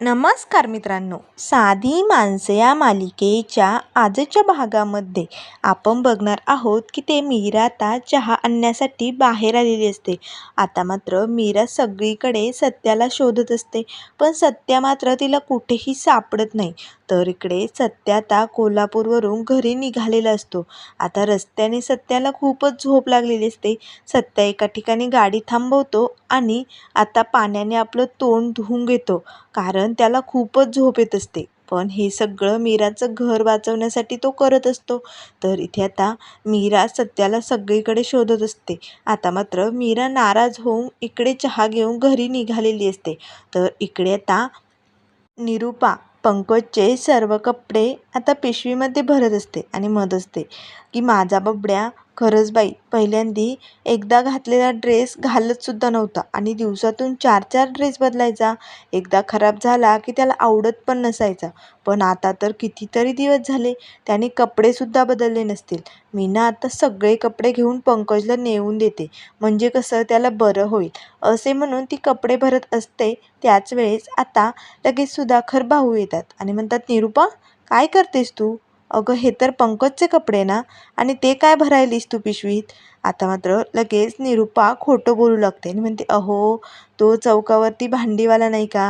नमस्कार मित्रांनो. साधी माणसं या मालिकेच्या आजच्या भागामध्ये आपण बघणार आहोत की ते मीरा आता चहा आणण्यासाठी बाहेर आलेली असते. आता मात्र मीरा सगळीकडे सत्याला शोधत असते. पण सत्या मात्र तिला कुठेही सापडत नाही. तर इकडे सत्या आता कोल्हापूरवरून घरी निघालेला असतो. आता रस्त्याने सत्याला खूपच झोप लागलेली असते. सत्या एका ठिकाणी गाडी थांबवतो आणि आता पाण्याने आपलं तोंड धुवून घेतो. कारण त्याला खूपच झोप येत असते. पण हे सगळं मीराचं घर वाचवण्यासाठी तो करत असतो. तर इथे आता मीरा सत्याला सगळीकडे शोधत असते. आता मात्र मीरा नाराज होऊन इकडे चहा घेऊन घरी निघालेली असते. तर इकडे आता निरूपा पंकजचे सर्व कपडे आता पिशवीमध्ये भरत असते आणि म्हणत असते. की माझा बबड्या खरंच बाई पहिल्यांदी एकदा घातलेला ड्रेस घालतसुद्धा नव्हता आणि दिवसातून चार चार ड्रेस बदलायचा. एकदा खराब झाला की त्याला आवडत पण नसायचा. पण आता तर कितीतरी दिवस झाले त्याने कपडेसुद्धा बदलले नसतील. मी ना आता सगळे कपडे घेऊन पंकजला नेऊन देते. म्हणजे कसं त्याला बरं होईल. असे म्हणून ती कपडे भरत असते. त्याच वेळेस आता लगेच सुधाकर भाऊ येतात आणि म्हणतात निरूपा काय करतेस तू? अगं हे तर पंकजचे कपडे ना. आणि ते काय भरायलीस तू पिशवीत? आता मात्र लगेच निरूपा खोटं बोलू लागते आणि म्हणते अहो तो चौकावरती भांडीवाला नाही का?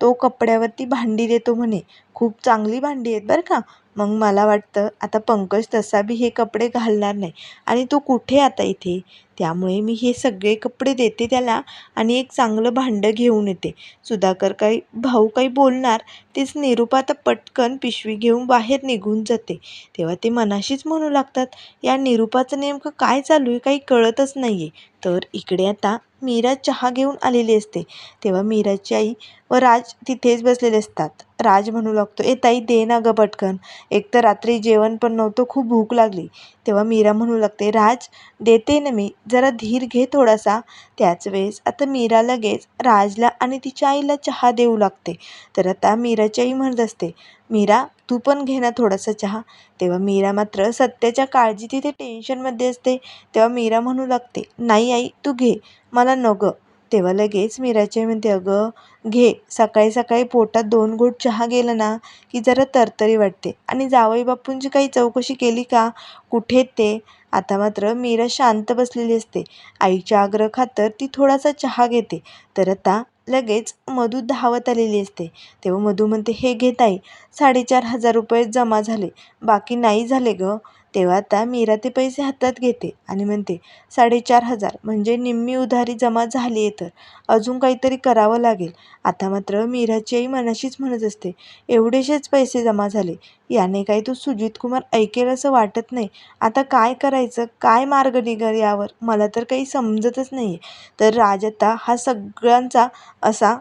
तो कपड्यावरती भांडी देतो म्हणे. खूप चांगली भांडी आहेत बरं का. मग मला वाटतं आता पंकज तसा बी हे कपडे घालणार नाही आणि तो कुठे आता इथे? त्यामुळे मी हे सगळे कपडे देते त्याला आणि एक चांगलं भांडं घेऊन येते. सुधाकर काही भाऊ काही बोलणार तेच निरूपा तर पटकन पिशवी घेऊन बाहेर निघून जाते. तेव्हा ते मनाशीच म्हणू लागतात या निरूपाचं नेमकं काय चालू आहे? काही कळतच नाही आहे तर इकडे आता मीरा चहा घेऊन आलेली असते. तेव्हा मीराची आई व राज तिथेच बसलेले असतात. राज म्हणू लागतो ए ताई दे ना गं पटकन. एक तर रात्री जेवण पण नव्हतं खूप भूक लागली. तेव्हा मीरा म्हणू लागते राज देते ना मी जरा धीर घे थोडासा. त्याच वेळेस आता मीरा लगेच राजला आणि तिच्या आईला चहा देऊ लागते. तर आता मीराची आई म्हणत असते मीरा तू पण घे ना थोडासा चहा. तेव्हा मीरा मात्र सत्याच्या काळजी तिथे टेन्शनमध्ये असते. तेव्हा मीरा म्हणू लागते नाही आई तू घे मला नको. तेव्हा लगेच मीराची म्हणते अगं घे. सकाळी सकाळी पोटात दोन घोट चहा गेलं ना की जरा तरतरी वाटते. आणि जावई बापूंची काही चौकशी केली का? कुठे ते? आता मात्र मीरा शांत बसलेली असते. आईच्या आग्रह खातर ती थोडासा चहा घेते. तर आता लगेच मधू धावत आलेली असते. तेव्हा मधू म्हणते हे घेत आई साडेचार हजार रुपये जमा झाले. बाकी नाही झाले गं. तेव्हा आता मीरा ते पैसे हातात घेते आणि म्हणते साडेचार हजार. म्हणजे निम्मी उधारी जमा झाली आहे तर. अजून काहीतरी करावं लागेल. आता मात्र मीराची आई मनाशीच म्हणत असते एवढेसेच पैसे जमा झाले. याने काही तो सुजित कुमार ऐकेल असं वाटत नाही. आता काय करायचं? काय मार्ग निघाल यावर? मला तर काही समजतच नाही आहे तर राजता हा सगळ्यांचा असा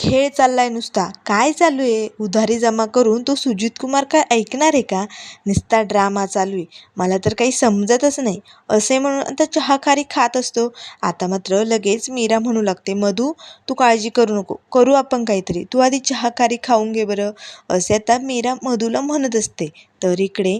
खेळ चालला आहे नुसता. काय चालू आहे? उधारी जमा करून तो सुजित कुमार काय ऐकणार आहे का? नुसता ड्रामा चालू आहे. मला तर काही समजतच नाही. असे म्हणून आता चहाखारी खात असतो. आता मात्र लगेच मीरा म्हणू लागते मधू तू काळजी करू नको. करू आपण काहीतरी. तू आधी चहाखारी खाऊन घे बरं. असे आता मीरा मधूला म्हणत असते. तर इकडे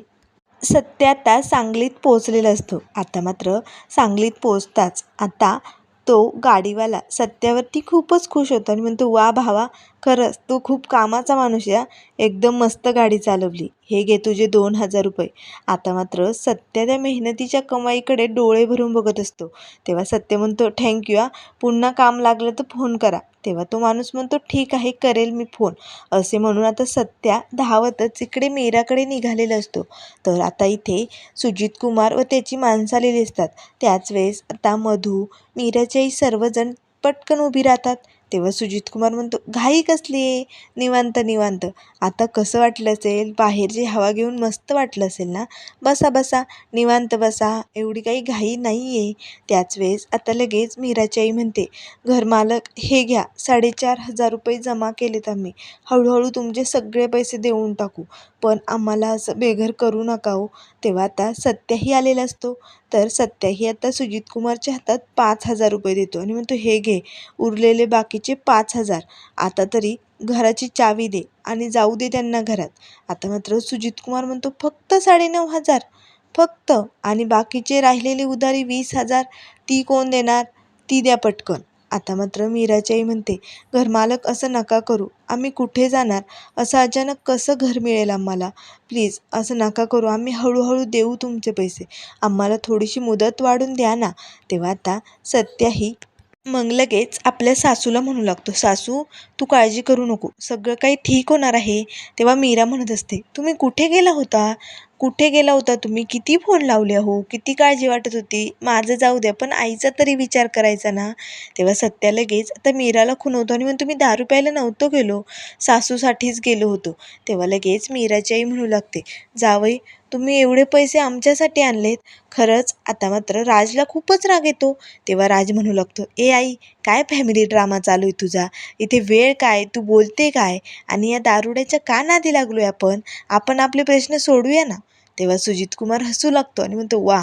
सत्य आता सांगलीत पोचलेला असतो. आता मात्र सांगलीत पोचताच आता तो गाडीवाला सत्यावरती खूपच खुश होतो आणि म्हणतो वा भावा खरंच तू खूप कामाचा माणूस या एकदम मस्त गाडी चालवली. हे घे तुझे दोन हजार रुपये. आता मात्र सत्या त्या मेहनतीच्या कमाईकडे डोळे भरून बघत असतो. तेव्हा सत्य म्हणतो थँक्यू हा. पुन्हा काम लागलं तर फोन करा. तेव्हा तो माणूस म्हणतो ठीक आहे करेल मी फोन असे म्हणून आता सत्या धावतच इकडे मीराकडे निघालेला असतो. तर आता इथे सुजित कुमार व त्याची माणसं आलेली असतात. त्याच वेळेस आता मधू मीराच्याही सर्वजण पटकन उभी राहतात. तेव्हा सुजित कुमार म्हणतो घाई कसली आहे? निवांत निवांत. आता कसं वाटलं असेल? बाहेरची हवा घेऊन मस्त वाटलं असेल ना? बसा बसा. निवांत बसा. एवढी काही घाई नाही आहे त्याच वेळेस आता लगेच मीराची आई म्हणते घरमालक हे घ्या. साडेचार हजार रुपये जमा केलेत आम्ही. हळूहळू तुमचे सगळे पैसे देऊन टाकू. पण आम्हाला असं बेघर करू नका हो. तेव्हा आता सत्याही आलेला असतो. तर सत्याही आता सुजित कुमारच्या हातात पाच हजार रुपये देतो आणि म्हणतो हे घे. उरलेले बाकी बाकीचे पाच हजार. आता तरी घराची चावी दे आणि जाऊ दे त्यांना घरात. आता मात्र सुजित कुमार म्हणतो फक्त साडेनऊ हजार. फक्त. आणि बाकीचे राहिलेली उधारी वीस हजार. ती कोण देणार? ती द्या पटकन. आता मात्र मीराची आई म्हणते घरमालक असं नका करू. आम्ही कुठे जाणार? असं अचानक कसं घर मिळेल आम्हाला? प्लीज असं नका करू. आम्ही हळूहळू देऊ तुमचे पैसे. आम्हाला थोडीशी मुदत वाढून द्या ना. तेव्हा आता सत्याही मग लगेच आपल्या सासूला म्हणू लागतो सासू तू काळजी करू नको. सगळं काही ठीक होणार आहे. तेव्हा मीरा म्हणत असते तुम्ही कुठे गेला होता? कुठे गेला होता तुम्ही? किती फोन लावले हो किती काळजी वाटत होती? माझं जाऊ द्या पण आईचा तरी विचार करायचा ना. तेव्हा सत्या लगेच आता मीराला खुनवतो आणि म्हणतो मी दारू प्यायला नव्हतो गेलो. सासूसाठीच गेलो होतो. तेव्हा लगेच मीराची आई म्हणू लागते जावई तुम्ही एवढे पैसे आमच्यासाठी आणलेत. खरंच आता मात्र राजला खूपच राग येतो. तेव्हा राज म्हणू लागतो ए आई काय फॅमिली ड्रामा चालू आहे तुझा? इथे वेळ काय? तू बोलते काय? आणि या दारुड्याच्या का नादी आहे आपण? आपण आपले प्रश्न सोडूया ना? तेव्हा सुजित कुमार हसू लागतो आणि म्हणतो वा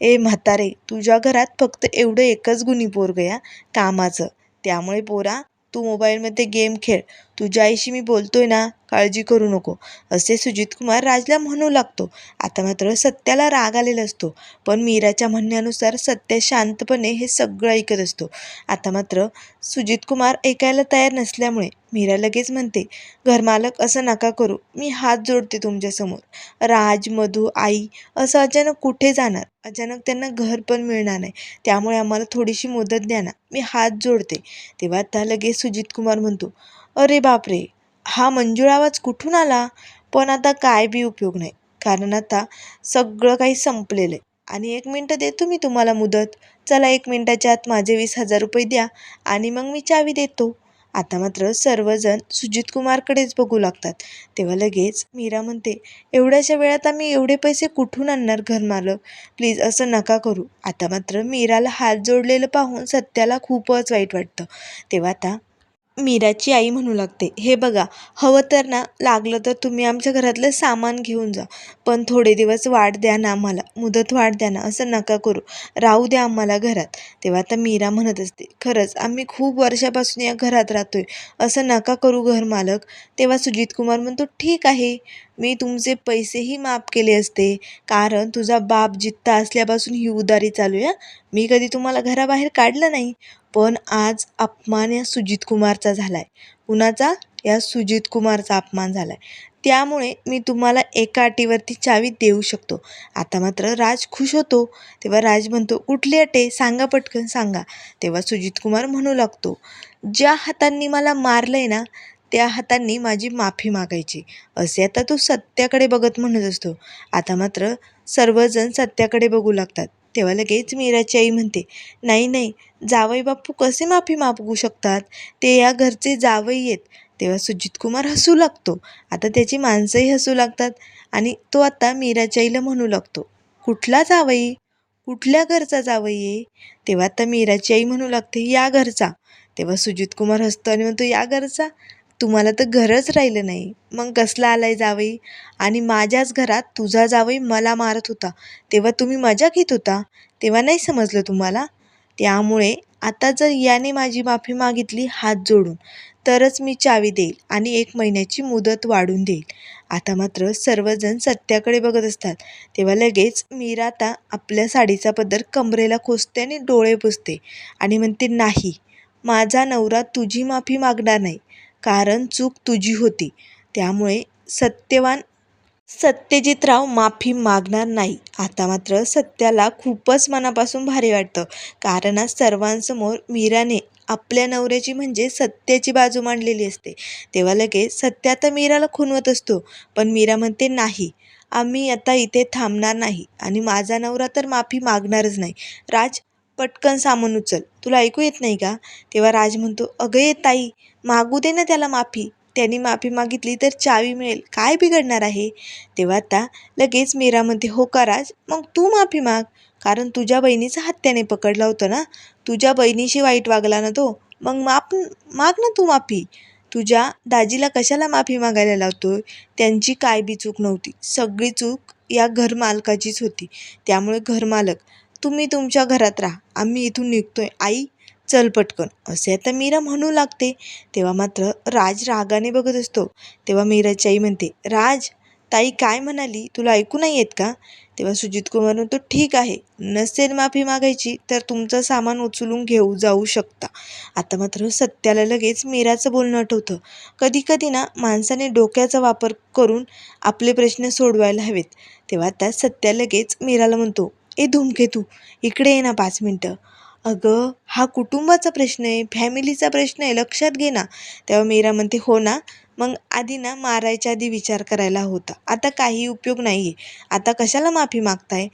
ए म्हातारे तुझ्या घरात फक्त एवढं एकच गुणी पोर गया कामाचं. त्यामुळे पोरा तू मोबाईलमध्ये गेम खेळ. तुझ्या आईशी मी बोलतोय ना काळजी करू नको. असे सुजित कुमार राजला म्हणू लागतो. आता मात्र सत्याला राग आलेला असतो. पण मीराच्या म्हणण्यानुसार सत्य शांतपणे हे सगळं ऐकत असतो. आता मात्र सुजित कुमार ऐकायला तयार नसल्यामुळे मीरा लगेच म्हणते घरमालक असं नका करू. मी हात जोडते तुमच्यासमोर राज मधू आई असं अचानक कुठे जाणार? अचानक त्यांना घर पण मिळणार नाही. त्यामुळे आम्हाला थोडीशी मुदत द्या ना. मी हात जोडते. तेव्हा आता लगेच सुजित कुमार म्हणतो अरे बापरे हा मंजूळ आवाज कुठून आला? पण आता काय बी उपयोग नाही कारण आता सगळं काही संपलेलं आहे. आणि एक मिनटं देतो मी तुम्हाला मुदत? चला एक मिनटाच्या आत माझे वीस हजार रुपये द्या आणि मग मी चावी देतो. आता मात्र सर्वजण सुजित कुमारकडेच बघू लागतात. तेव्हा लगेच मीरा म्हणते एवढ्याशा वेळात आम्ही एवढे पैसे कुठून आणणार घरमालक? प्लीज असं नका करू. आता मात्र मीराला हात जोडलेलं पाहून सत्याला खूपच वाईट वाटतं. तेव्हा आता मीराची आई म्हणू लागते हे बघा हवं तर ना लागलं तर तुम्ही आमच्या घरातलं सामान घेऊन जा पण थोडे दिवस वाढ द्या ना आम्हाला मुदत वाढ द्या ना असं नका करू राहू द्या आम्हाला घरात. तेव्हा आता मीरा म्हणत असते खरंच आम्ही खूप वर्षापासून या घरात राहतोय असं नका करू घर मालक. तेव्हा सुजित कुमार म्हणतो ठीक आहे मी तुमचे पैसेही माफ केले असते कारण तुझा बाप जित्ता असल्यापासून ही उदारी चालू आहे मी कधी तुम्हाला घराबाहेर काढलं नाही पण आज अपमान या सुजित कुमारचा झाला आहे कुणाचा? या सुजित कुमारचा अपमान झाला आहे त्यामुळे मी तुम्हाला एका अटीवरती चावी देऊ शकतो. आता मात्र राज खुश होतो. तेव्हा राज म्हणतो कुठली अटे? सांगा पटकन सांगा. तेव्हा सुजित कुमार म्हणू लागतो ज्या हातांनी मला मारलं आहे ना त्या हातांनी माझी माफी मागायची. असे आता तो सत्याकडे बघत म्हणत असतो. आता मात्र सर्वजण सत्याकडे बघू लागतात. तेव्हा लगेच मीराची आई म्हणते नाही नाही जावई बापू कसे माफी मागू शकतात? ते या घरचे जावई आहेत. तेव्हा सुजित कुमार हसू लागतो. आता त्याची माणसंही हसू लागतात आणि तो आता मीराच्या आईला म्हणू लागतो कुठला जावई? कुठल्या घरचा जावई आहे? तेव्हा आता मीराची आई म्हणू लागते या घरचा. तेव्हा सुजित कुमार हसतो आणि म्हणतो या घरचा? तुम्हाला तर घरच राहिलं नाही. मग कसला आलाय जावई? आणि माझ्याच घरात तुझा जावई मला मारत होता. तेव्हा तुम्ही मजा घेत होता. तेव्हा नाही समजलं तुम्हाला? त्यामुळे आता जर याने माझी माफी मागितली हात जोडून तरच मी चावी देईल आणि एक महिन्याची मुदत वाढून देईल. आता मात्र सर्वजण सत्याकडे बघत असतात. तेव्हा लगेच मीरा आता आपल्या साडीचा पदर कमरेला खोसते आणि डोळे पुसते आणि म्हणते नाही माझा नवरा तुझी माफी मागणार नाही. कारण चूक तुझी होती. त्यामुळे सत्यवान सत्यजितराव माफी मागणार नाही. आता मात्र सत्याला खूपच मनापासून भारी वाटतं. कारण आज सर्वांसमोर मीराने आपल्या नवऱ्याची म्हणजे सत्याची बाजू मांडलेली असते. तेव्हा लगेच सत्या तर मीराला खुनवत असतो. पण मीरा म्हणते नाही आम्ही आता इथे थांबणार नाही आणि माझा नवरा तर माफी मागणारच नाही. राज पटकन सामान उचल. तुला ऐकू येत नाही का? तेव्हा राज म्हणतो अगं ये ताई मागू दे ना त्याला माफी. त्यांनी माफी मागितली तर चावी मिळेल. काय बिघडणार आहे? तेव्हा आता लगेच मीरा म्हणते हो मग तू माफी माग. कारण तुझ्या बहिणीचा हत्याने पकडला होतं ना. तुझ्या बहिणीशी वाईट वागला ना तो. मग माप माग ना तू माफी. तुझ्या दाजीला कशाला माफी मागायला लावतोय? त्यांची काय बी चूक नव्हती. सगळी चूक या घरमालकाचीच होती. त्यामुळे घरमालक तुम्ही तुमच्या घरात राहा. आम्ही इथून निघतोय. आई चल पटकन. असे आता मीरा म्हणू लागते. तेव्हा मात्र राज रागाने बघत असतो. तेव्हा मीराची आई म्हणते राज ताई काय म्हणाली? तुला ऐकू नाही येत का? तेव्हा सुजित कुमार म्हणतो ठीक आहे. नसेल माफी मागायची तर तुमचं सामान उचलून घेऊ जाऊ शकता. आता मात्र सत्याला लगेच मीराचं बोलणं आठवतं. कधी कधी ना माणसाने डोक्याचा वापर करून आपले प्रश्न सोडवायला हवेत. तेव्हा त्या सत्या लगेच मीराला म्हणतो ए धूमकेतू इकडे ये ना पाच मिनटं. अगं हा कुटुंबाचा प्रश्न आहे फॅमिलीचा प्रश्न आहे लक्षात घे ना. तेव्हा मीरा म्हणते हो ना. मग आधी ना मारायच्या आधी विचार करायला होता. आता काही उपयोग नाही आहे आता कशाला माफी मागताय?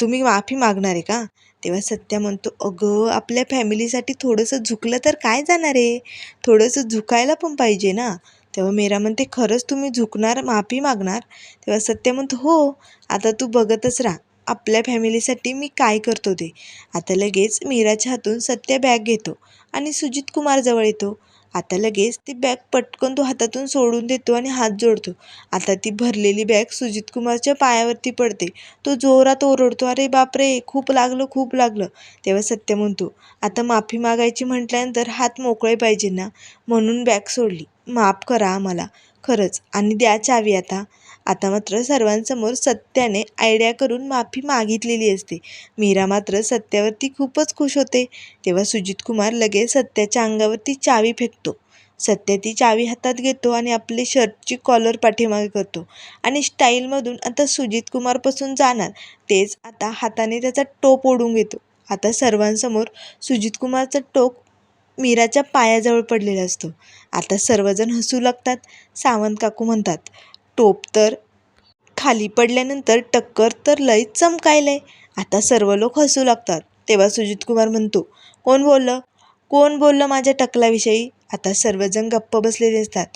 तुम्ही माफी मागणार आहे का? तेव्हा सत्या म्हणतो अगं आपल्या फॅमिलीसाठी थोडंसं झुकलं तर काय जाणार आहे? थोडंसं झुकायला पण पाहिजे ना. तेव्हा मीरा म्हणते खरंच तुम्ही झुकणार माफी मागणार? तेव्हा सत्य म्हणतो हो आता तू बघतच राहा. आपल्या फॅमिलीसाठी मी काय करतो ते? आता लगेच मीराच्या हातून सत्य बॅग घेतो आणि सुजित कुमारजवळ येतो. आता लगेच ती बॅग पटकन तो हातातून सोडून देतो आणि हात जोडतो. आता ती भरलेली बॅग सुजित कुमारच्या पायावरती पडते. तो जोरात ओरडतो अरे बापरे खूप लागलं खूप लागलं. तेव्हा सत्य म्हणतो आता माफी मागायची म्हटल्यानंतर हात मोकळे पाहिजे ना? म्हणून बॅग सोडली. माफ करा आम्हाला. खरंच आणि द्या चावी आता. आता मात्र सर्वांसमोर सत्याने आयडिया करून माफी मागितलेली असते. मीरा मात्र सत्यावरती खूपच खुश होते. तेव्हा सुजित कुमार लगेच सत्याच्या अंगावरती चावी फेकतो. सत्य ती चावी हातात घेतो आणि आपले शर्टची कॉलर पाठीमागे करतो. आणि स्टाईलमधून आता सुजित कुमारपासून जाणार. तेच आता हाताने त्याचा टोप ओढून घेतो. आता सर्वांसमोर सुजित कुमारचा टोक मीराच्या पायाजवळ पडलेला असतो. आता सर्वजण हसू लागतात. सावंत काकू म्हणतात टोप तर खाली पडल्यानंतर टक्कर तर लयच चमकायलंय. आता सर्व लोक हसू लागतात. तेव्हा सुजित कुमार म्हणतो कोण बोललं? कोण बोललं माझ्या टकलाविषयी? आता सर्वजण गप्प बसलेले असतात.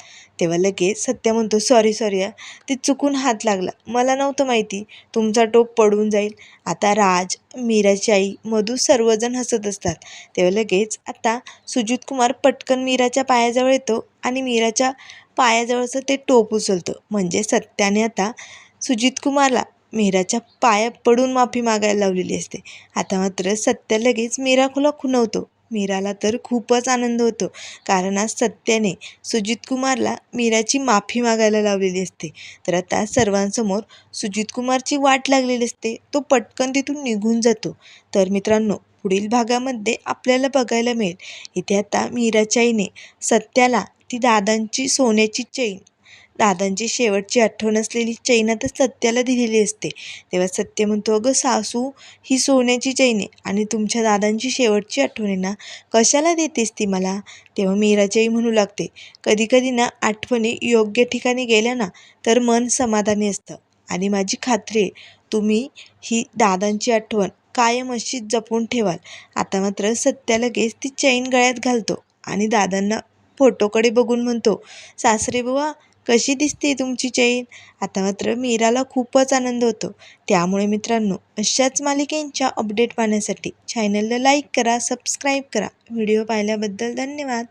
तेव्हा लगेच सत्य म्हणतो सॉरी सॉरी ते चुकून हात लागला. मला नव्हतं माहिती. तुमचा टोप पडून जाईल. आता राज मीराची आई मधू सर्वजण हसत असतात. तेव्हा लगेच आता सुजित कुमार पटकन मीराच्या पायाजवळ येतो आणि मीराच्या पायाजवळचं ते टोप उचलतो. म्हणजे सत्याने आता सुजित कुमारला मीराच्या पाया पडून माफी मागायला लावलेली असते. आता मात्र सत्य लगेच मीरा खुला खुनवतो मीराला तर खूपच आनंद होतो. कारण आज सत्याने सुजित कुमारला मीराची माफी मागायला लावलेली असते. तर आता सर्वांसमोर सुजित कुमारची वाट लागलेली असते. तो पटकन तिथून निघून जातो. तर मित्रांनो पुढील भागामध्ये आपल्याला बघायला मिळेल. इथे आता मीराच्या आईने सत्याला ती दादांची सोन्याची चैन दादांची शेवटची आठवण असलेली चैन आता सत्याला दिलेली असते. तेव्हा सत्य म्हणतो अगं सासू ही सोन्याची चैन आहे आणि तुमच्या दादांची शेवटची आठवण आहे ना? कशाला देतेस ती मला? तेव्हा मीराची आई म्हणू लागते कधी कधी ना आठवणी योग्य ठिकाणी गेल्या ना तर मन समाधानी असतं. आणि माझी खात्री आहे तुम्ही ही दादांची आठवण कायम अशीच जपून ठेवाल. आता मात्र सत्या लगेच ती चैन गळ्यात घालतो आणि दादांना फोटोकडे बघून म्हणतो सासरे बुवा कशी दिसते तुमची चैन? आता मात्र मीराला खूपच आनंद होतो. त्यामुळे मित्रांनो अशाच मालिकेंच्या अपडेट पाहण्यासाठी चॅनलला लाईक करा सबस्क्राईब करा. व्हिडिओ पाहिल्याबद्दल धन्यवाद.